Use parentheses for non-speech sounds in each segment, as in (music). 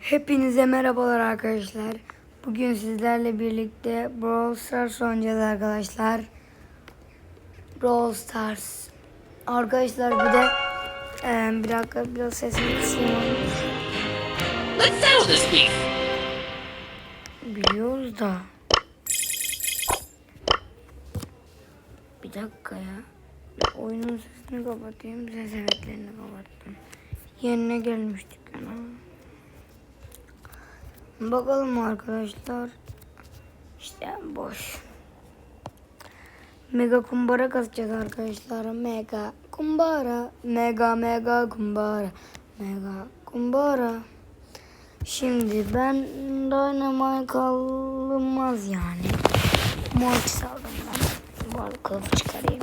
Hepinize merhabalar arkadaşlar. Bugün sizlerle birlikte Brawl Stars oynayacağız arkadaşlar. Brawl Stars. Arkadaşlar bir de eee, bir dakika biraz sesimi kısayım. Let's settle this beef. Biliyoruz da. Bir dakika ya. Oyunun sesini kapatayım. Ses efektlerini kapattım. Yerine gelmiştik yana. Bakalım arkadaşlar. İşte boş. Mega kumbara kazacağız arkadaşlar. Mega kumbara. Mega mega kumbara. Mega kumbara. Şimdi ben Dynamite alınmaz yani. Mortis aldım ben. Bu çıkarayım.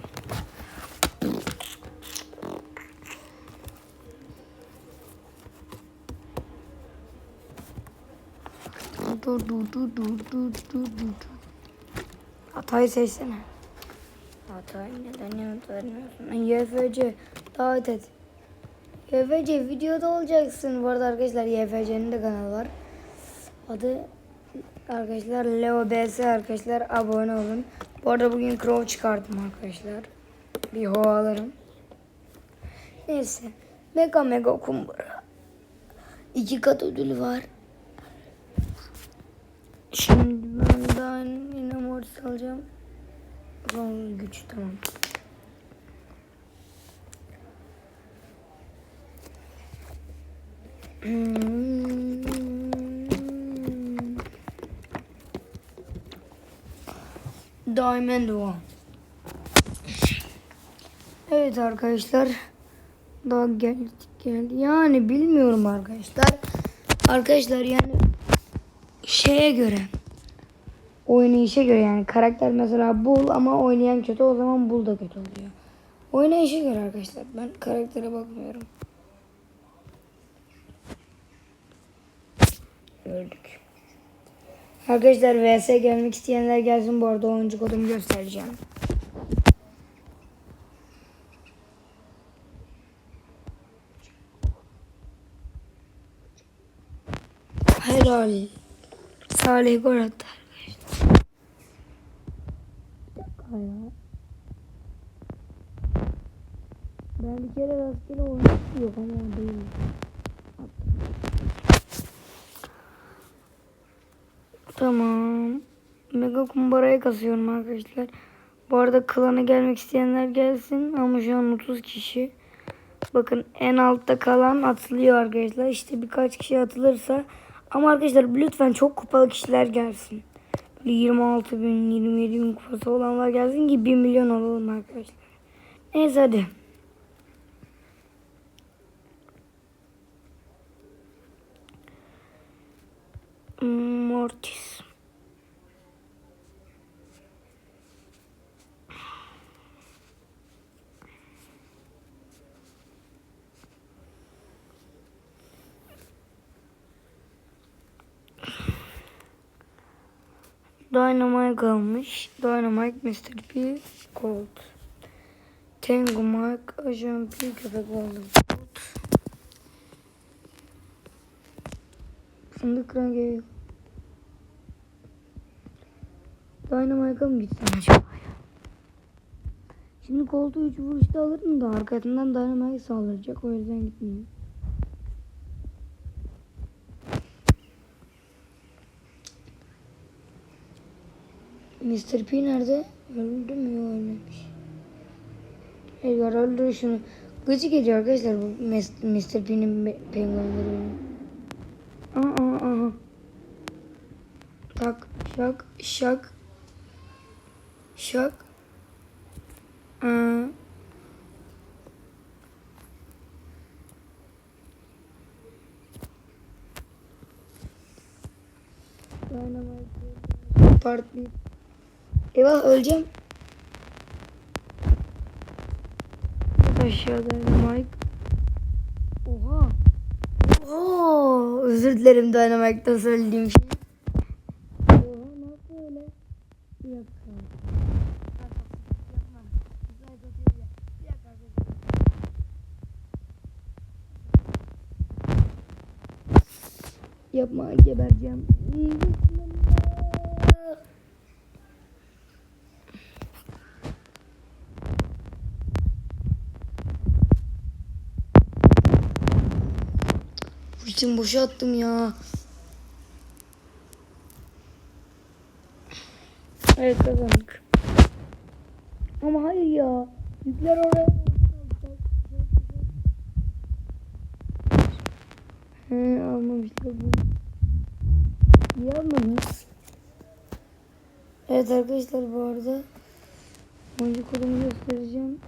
Dur dur dur dur dur dur dur. Hatayı seçsene. Hatay neden yanıt vermiyorsun? YFC davet et. YFC videoda olacaksın. Bu arada arkadaşlar YFC'nin de kanalı var. Adı arkadaşlar Leo BS arkadaşlar abone olun. Bu arada bugün Crow çıkardım arkadaşlar. Bir ho alırım. Neyse. Mega mega kumbara. İki kat ödülü var. Şimdi ben daha yine mortis alacağım. Son güç tamam. Hmm. Diamond One. Evet arkadaşlar. Daha geldik geldi. Yani bilmiyorum arkadaşlar. Arkadaşlar yani şeye göre oynayışa göre yani karakter mesela bul ama oynayan kötü o zaman bul da kötü oluyor. Oynayışa göre arkadaşlar ben karaktere bakmıyorum. Öldük. Arkadaşlar VS gelmek isteyenler gelsin bu arada oyuncu kodumu göstereceğim. Helal. Salih gol attı arkadaşlar. Bir dakika ya. Ben bir kere rastgele oynadım yok ama değil. Tamam. Mega kumbaraya kasıyorum arkadaşlar. Bu arada klana gelmek isteyenler gelsin ama şu an 30 kişi. Bakın en altta kalan atılıyor arkadaşlar. İşte birkaç kişi atılırsa ama arkadaşlar lütfen çok kupalı kişiler gelsin. Böyle 26 bin, 27 bin kupası olanlar gelsin ki 1 milyon olalım arkadaşlar. Neyse hadi. Mortis. Dynamite kalmış. Dynamite, Mr. P, Colt. Tango Mark, Ajan P, köpek oldu. Fındık rengi. Dynamite'a mı gitsem acaba ya? Şimdi Colt'u 3 vuruşta alırım da arkasından Dynamite saldıracak. O yüzden gitmeyeyim. Mr. P nerede? Öldü mü? Yok ölmemiş. Edgar öldür şunu. Gıcık ediyor arkadaşlar bu Mr. P'nin penguenleri. Aa, aa, aa. Tak, şak, şak. Şak. Aa. Dynamite. Part. Eyvah öleceğim. Aşağıda Mike. Oha. Oha. Özür dilerim Dynamite'da söylediğim şey. Oha nasıl öyle? Dakika. Yapma gebereceğim. Ultim boşa attım ya. Evet kazandık. Ama hayır ya. Yükler oraya. He almamışlar bunu. Niye almadınız? Evet arkadaşlar bu arada oyuncu kodumu göstereceğim.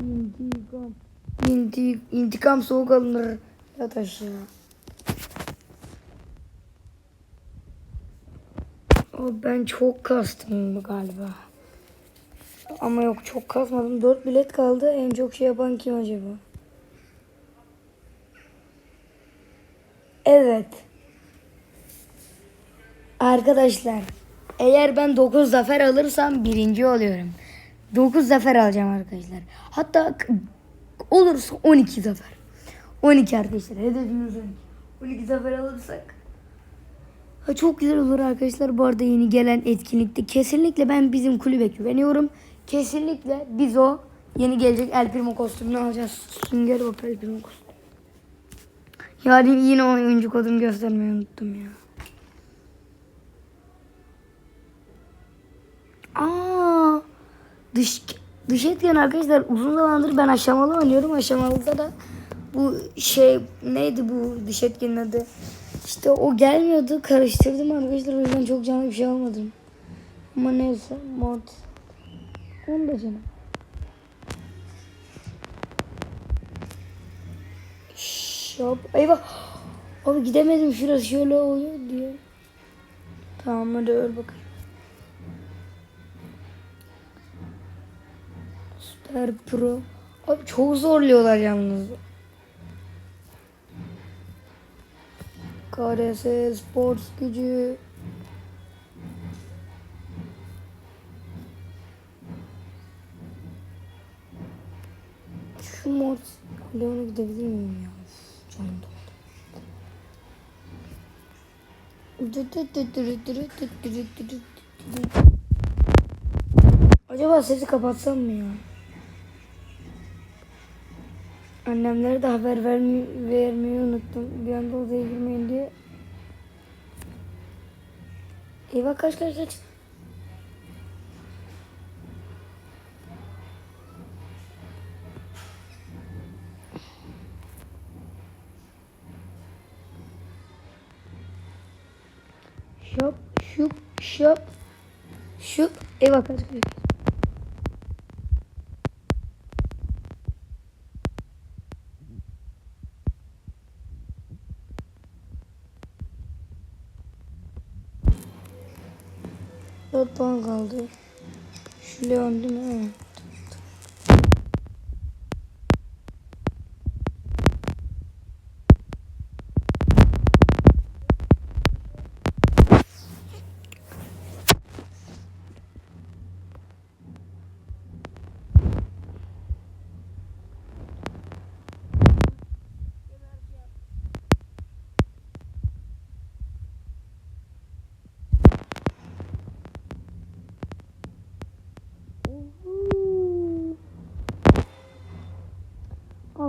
İntikam. İntik, intikam soğuk alınır. Yat aşağı. O ben çok kastım galiba. Ama yok çok kasmadım. 4 bilet kaldı. En çok şey yapan kim acaba? Evet. Arkadaşlar eğer ben 9 zafer alırsam birinci oluyorum. 9 zafer alacağım arkadaşlar. Hatta olursa 12 zafer. 12 arkadaşlar. Hedefimiz 12. 12 zafer alırsak Ha, çok güzel olur arkadaşlar. Bu arada yeni gelen etkinlikte kesinlikle ben bizim kulübe güveniyorum. Kesinlikle biz o yeni gelecek El Primo kostümünü alacağız. Sünger Bob El Primo kostümü. Yani yine oyuncu kodumu göstermeyi unuttum ya. Aa, dış dış etken arkadaşlar uzun zamandır ben aşamalı oynuyorum. Aşamalıda da bu şey neydi bu dış etkenin adı? İşte o gelmiyordu. Karıştırdım arkadaşlar. O yüzden çok canlı bir şey almadım. Ama neyse mod. Onu da canım. Shop. Eyvah. Abi gidemedim şurası şöyle oluyor diyor. Tamam hadi öl bakayım. Süper Pro. Abi çok zorluyorlar yalnız. KRS Sports gücü. Şu mod Leon'a gidebilir miyim ya? Canım Acaba sesi kapatsam mı ya? Annemlere de haber vermeyi, vermeyi unuttum. Bir anda odaya girmeyin diye. Eyvah kaç kaç kaç. Şop şup şop şup. Eyvah kaç kaç. Dört puan kaldı. Şu Leon değil mi?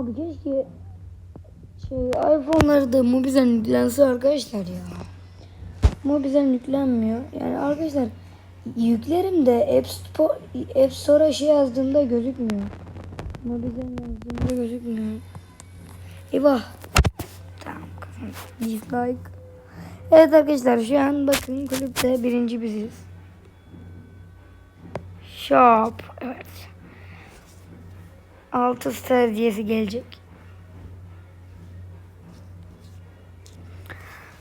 Abi keşke şey iPhone'ları da Mobizen yüklense arkadaşlar ya. Mobizen yüklenmiyor. Yani arkadaşlar yüklerim de App Store, App Store'a şey yazdığımda gözükmüyor. Mobizen yazdığımda gözükmüyor. Eyvah. Tamam kazandım. Dislike. Evet arkadaşlar şu an bakın kulüpte birinci biziz. Shop. Evet. 6 star hediyesi gelecek.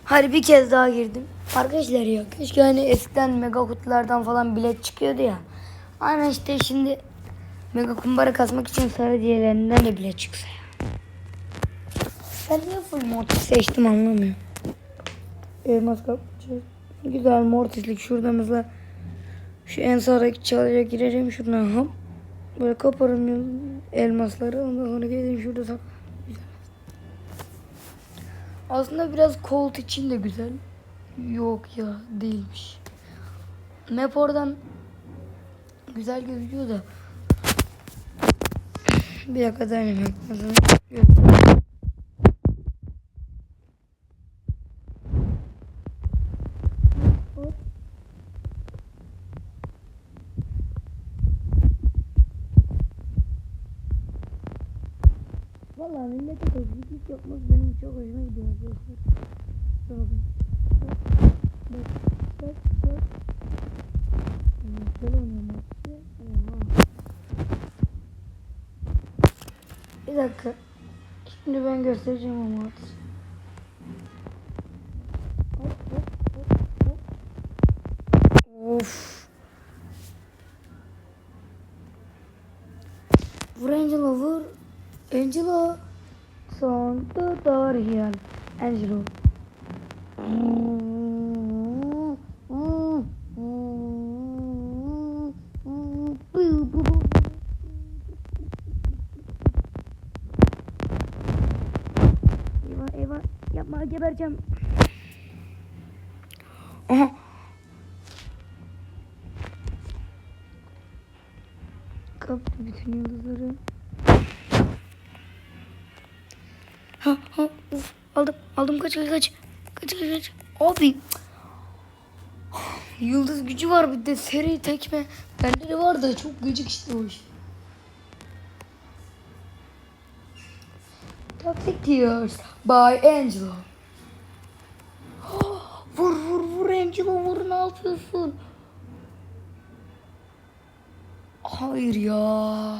Hadi bir kez daha girdim. Arkadaşlar ya keşke hani eskiden mega kutulardan falan bilet çıkıyordu ya. Aynen işte şimdi mega kumbara kasmak için sarı hediyelerinden de bilet çıksa ya. Ben niye full mortis seçtim anlamıyorum. Elmas kapçı. Güzel mortislik şurada mesela şu en sağdaki çalıya gireceğim şuradan hop. Böyle kaparım elmasları ondan sonra geleyim şurada sak. Güzel. Aslında biraz Colt için de güzel. Yok ya değilmiş. Map oradan güzel gözüküyor da. Bir dakika lazım. Yok. Hop. Millete tozluk yapmak benim çok hoşuma gidiyor arkadaşlar. Dur bakın. Bak, bak, bak, maçı. Oha. Bir dakika. Şimdi ben göstereceğim ama artık. Of. Vur Angela vur. Angela. Son tutor here. Angelo. Eyvah eyvah yapma gebereceğim. Aha. Kaptı bütün yıldızları. Aldım kaç kaç kaç kaç kaç kaç abi (sighs) yıldız gücü var bir de seri tekme bende de var da çok gıcık işte o iş. Toxic Tears by Angelo. (gasps) vur vur vur Angelo vur ne yapıyorsun? Hayır ya.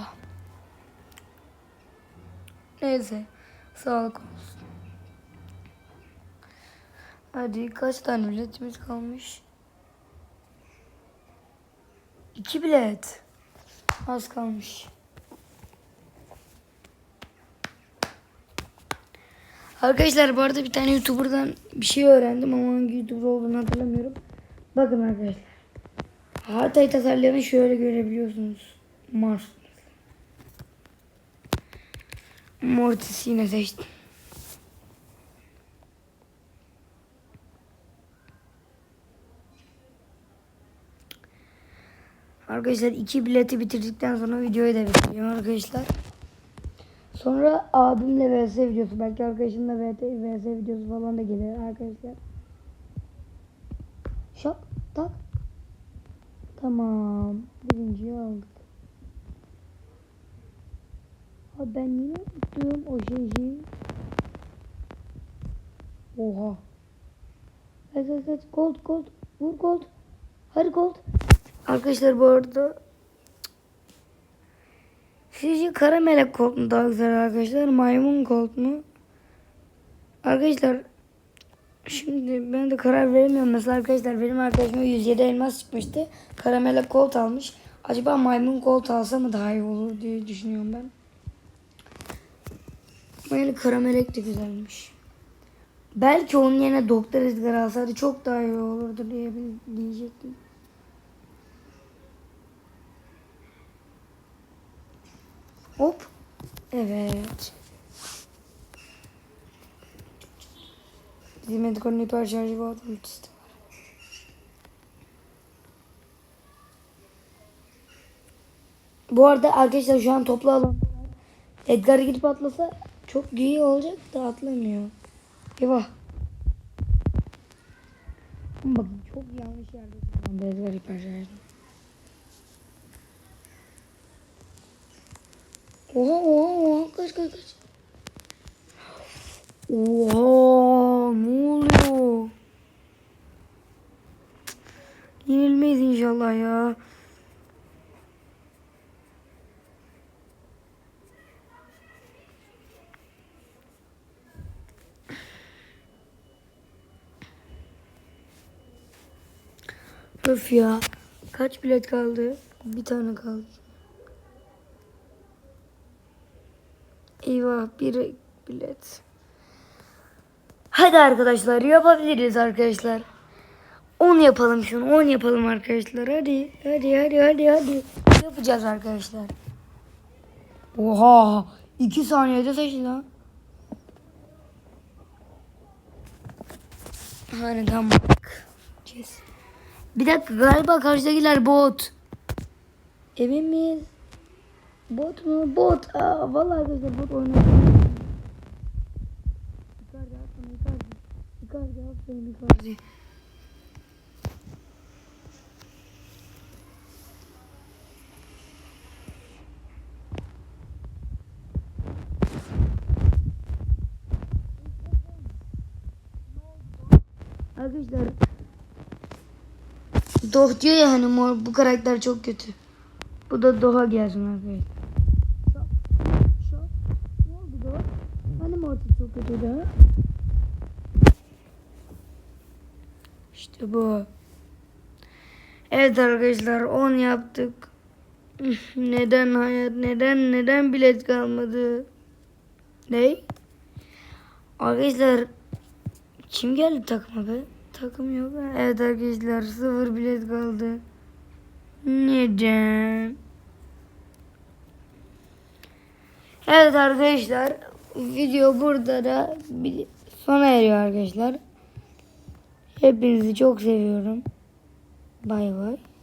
Neyse. Sağlık Hadi kaç tane biletimiz kalmış? İki bilet. Az kalmış. Arkadaşlar bu arada bir tane YouTuber'dan bir şey öğrendim ama hangi YouTuber olduğunu hatırlamıyorum. Bakın arkadaşlar. Haritayı tasarlayanı şöyle görebiliyorsunuz. Mars. Mortis yine seçtim. Arkadaşlar iki bileti bitirdikten sonra videoyu da bitireceğim arkadaşlar. Sonra abimle vs videosu belki arkadaşımla vs videosu falan da gelir arkadaşlar. Şak tak. Tamam. Birinciyi aldık. Abi ben yine unuttum o şeyi. Oha. Kaç kaç kaç. Gold gold. Vur gold. Hadi gold. Arkadaşlar bu arada Sizce kara melek kolt mu daha güzel arkadaşlar? Maymun kolt mu? Arkadaşlar şimdi ben de karar veremiyorum. Mesela arkadaşlar benim arkadaşıma 107 elmas çıkmıştı. Kara melek kolt almış. Acaba maymun kolt alsa mı daha iyi olur diye düşünüyorum ben. Yani kara melek de güzelmiş. Belki onun yerine Doktor Edgar alsaydı çok daha iyi olurdu diye diyecektim. Hop. Evet. Bizim Medikonnetör şarjı var. Ultisi var. Bu arada arkadaşlar şu an toplu alan. Edgar gidip atlasa çok iyi olacak da atlamıyor. Eyvah. Bakın çok yanlış yerde Edgar hiper Oha oha oha kaç kaç kaç. Oha ne oluyor? Yenilmeyiz inşallah ya. Öf ya. Kaç bilet kaldı? Bir tane kaldı. Eyvah bir bilet. Hadi arkadaşlar yapabiliriz arkadaşlar. 10 yapalım şunu 10 yapalım arkadaşlar. Hadi hadi hadi hadi hadi. Yapacağız arkadaşlar. Oha 2 saniyede seçti lan. Bak. Kes. Bir dakika galiba karşıdakiler bot. Emin miyiz? Bot mu? Bot. Aa, vallahi arkadaşlar bot oynadı. Icardi aferin Icardi. Icardi aferin Icardi. Arkadaşlar Doh diyor ya hani mor, bu karakter çok kötü. Bu da Doh'a gelsin arkadaşlar. Şok. Şok. Ne oldu Doh? Hani Mortis çok kötüydü ha? İşte bu. Evet arkadaşlar 10 yaptık. Neden hayat neden neden bilet kalmadı? Ne? Arkadaşlar kim geldi takıma be? Takım yok. Evet arkadaşlar sıfır bilet kaldı. Neden? Evet arkadaşlar video burada da sona eriyor arkadaşlar. Hepinizi çok seviyorum. Bay bay.